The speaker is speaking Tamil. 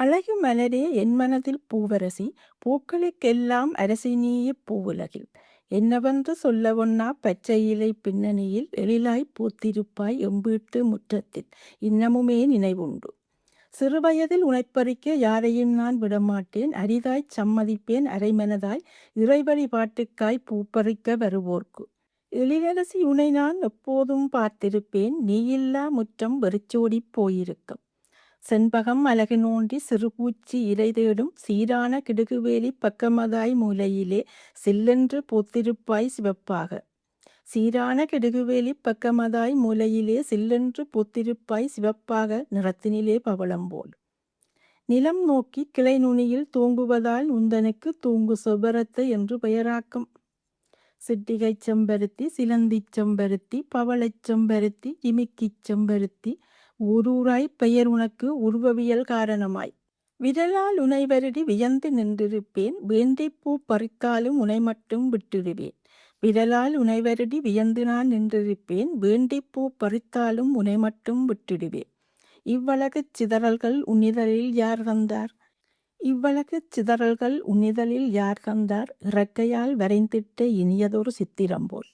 அழகு மலரே என் மனதில் பூவரசி. பூக்களுக்கெல்லாம் அரசினிய பூவுலகில். என்னவென்று சொல்லவொண்ணா பச்சை இலை பின்னணியில் எழிலாய் பூத்திருப்பாய் எம்பீட்டு முற்றத்தில். இன்னமுமே நினைவுண்டு. சிறுவயதில் உனைப்பறிக்க யாரையும் நான் விடமாட்டேன். அரிதாய் சம்மதிப்பேன். அரைமனதாய் இறைவழி பாட்டுக்காய் பூப்பறிக்க வருவோர்க்கு. எழிலரசி உனை நான் எப்போதும் பார்த்திருப்பேன். நீயில்லா முற்றம் வெறிச்சோடி போயிருக்கும். செண்பகம் அழகு நோண்டி சிறுபூச்சி இலை தேடும் சீரான கிடுகுவேலி பக்கமதாய் மூலையிலே சில்லென்று பொத்திருப்பாய் சிவப்பாக. சீரான கெடுகுவேலி பக்கமதாய் மூலையிலே சில்லென்று பொத்திருப்பாய் சிவப்பாக நிறத்தினிலே பவளம் போல். நிலம் நோக்கி கிளை நுனியில் தூங்குவதால் உந்தனுக்கு தூங்கு சொபரத்து என்று பெயராக்கும். சிட்டிகை செம்பருத்தி சிலந்தி செம்பருத்தி பவளச் செம்பருத்தி இமிக்கிச் செம்பருத்தி ஊரூராய் பெயர் உனக்கு உருவவியல் காரணமாய். விரலால் உனை வருடி வியந்து நின்றிருப்பேன். வேண்டிப் பூ பறித்தாலும் உனை மட்டும் விட்டுடுவேன். விரலால் உனை வருடி வியந்து நான் நின்றிருப்பேன். வேண்டிப் பூ பறித்தாலும் உனை மட்டும் விட்டிடுவேன். இவ்வளகுச் சிதறல்கள் உன்னிதழில் யார் தந்தார்? இவ்வளகுச் சிதறல்கள் உன்னிதழில் யார் தந்தார்? இறக்கையால் வரைந்திட்ட இனியதொரு சித்திரம் போல்.